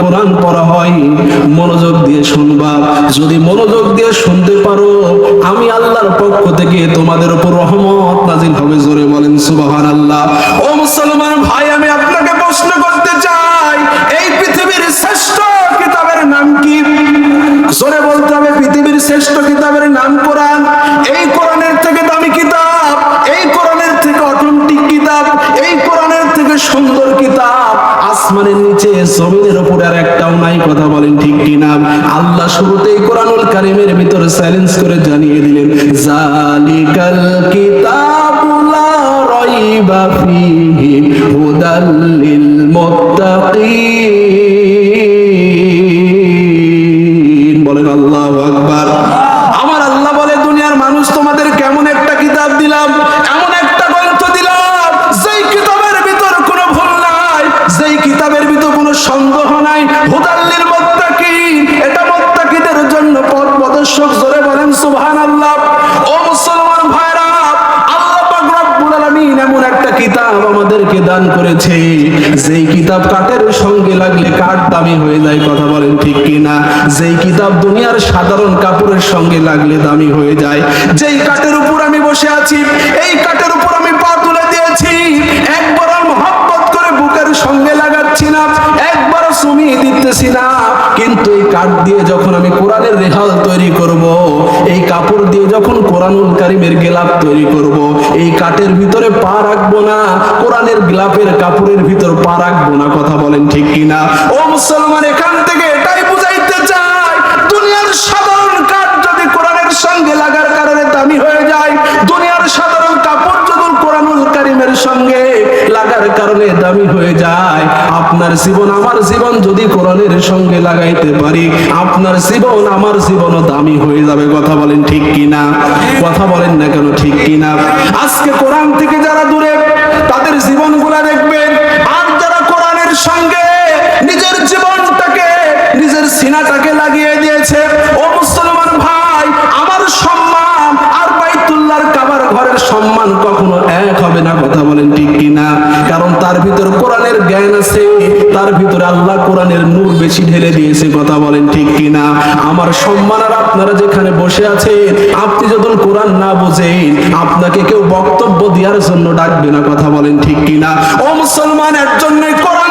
কোরআন পড়া হয়। মনোযোগ দিয়ে শুনবা। যদি মনোযোগ দিয়ে শুনতে পারো, আমি আল্লাহর পক্ষ থেকে তোমাদের উপর রহমত নাজিল হবে জোরে বলেন, সুবহানাল্লাহ। ও মুসলমান ভাই, আমি আপনাকে প্রশ্ন করতে চাই, এই পৃথিবীর শ্রেষ্ঠ কিতাবের নাম কি? জোরে বলতে হবে, পৃথিবীর শ্রেষ্ঠ কিতাবের নাম কোরআন এই কোরআনের থেকে দামি কিতাব এই কোরআনের থেকে অথেন্টিক কিতাব এই কোরআনের থেকে সুন্দর কিতাব আসমানের নিচে, জমিনের উপরে আর একটাও নাই, কথা বলেন ঠিক কিনা? আল্লাহ শুরুতেই কোরআনুল কারিমের ভিতরে চ্যালেঞ্জ করে জানিয়ে দিলেন, জালিকাল কিতাবুলা রাইবা ফিহি হুদাল লিল মুত্তাকিন। বলেন আল্লাহু আকবার আমার আল্লাহ বলে দুনিয়ার মানুষ তোমাদের কেমন একটা কিতাব দিলাম এমন একটা গ্রন্থ দিলাম যেই কিতাবের ভিতর কোনো ভুল নাই যেই কিতাবের ভিতর কোনো সন্দেহ নাই। হুদাল্লিল মুত্তাকিন এটা মুত্তাকিদের জন্য পথ প্রদর্শক। জোরে বলেন, সুবহানাল্লাহ। ও মুসলমান ভাইরা, আল্লাহ পাক রব্বুল আলামিন এমন একটা কিতাব আমাদেরকে দান করেছে। যেই কিতাব কাঠের সঙ্গে লাগলে কাঠ দামি হয়ে যায়, কথা বলেন ঠিক কিনা? যেই কিতাব দুনিয়ার সাধারণ কাপড়ের সঙ্গে লাগলে দামি হয়ে যায়। যেই কাঠের উপর আমি বসে আছি দিতেছি না কিন্তু এই কাঠ দিয়ে যখন আমি কোরআনের রেহাল তৈরি করব, এই কাপড় দিয়ে যখন কোরআনুল কারিমের গেলাপ তৈরি করব, এই কাঠের ভিতরে পা রাখব না, কোরআনের গেলাপের কাপড়ের ভিতর পা রাখব না, কথা বলেন ঠিক কিনা? ও মুসলমান, এখান থেকে এটাই বুঝাইতে চাই দুনিয়ার সাধারণ কাঠ যদি কোরআনের সঙ্গে লাগার কারণে দামি হয়ে যায় দুনিয়ার সাধারণ কাপড় যদি কোরআনুল কারিমের সঙ্গে লাগার কারণে দামি হয়ে যায় আপনার জীবন, আমার জীবন যদি কোরআনের সঙ্গে লাগাইতে পারি, আপনার জীবন, আমার জীবনও দামি হয়ে যাবে। কথা বলেন ঠিক কিনা? কথা বলেন না কেন ঠিক কিনা? আজকে কোরআন থেকে যারা দূরে, তাদের জীবনগুলা দেখবেন, আর যারা কোরআনের সঙ্গে নিজের জীবনটাকে, নিজের সিনাটাকে লাগিয়ে দিয়েছে, ও মুসলমান ভাই, আমার সম্মান, আর বাইতুল্লাহর কাবার ঘরের সম্মান কখনো এক হবে না। কথা বলেন ঠিক কিনা? কারণ তার ভিতর কোরআনের জ্ঞান আছে, তার ভিতরে আল্লাহ কোরআনের নূর বেশি ঢেলে দিয়েছে, কথা বলেন ঠিক কিনা? আমার সম্মান আর আপনারা যেখানে বসে আছেন আপনি যখন কোরআন না বোঝেন, আপনাকে কেউ বক্তব্য দেওয়ার জন্য ডাকবে না, কথা বলেন ঠিক কিনা? ও মুসলমান জন্য কোরআন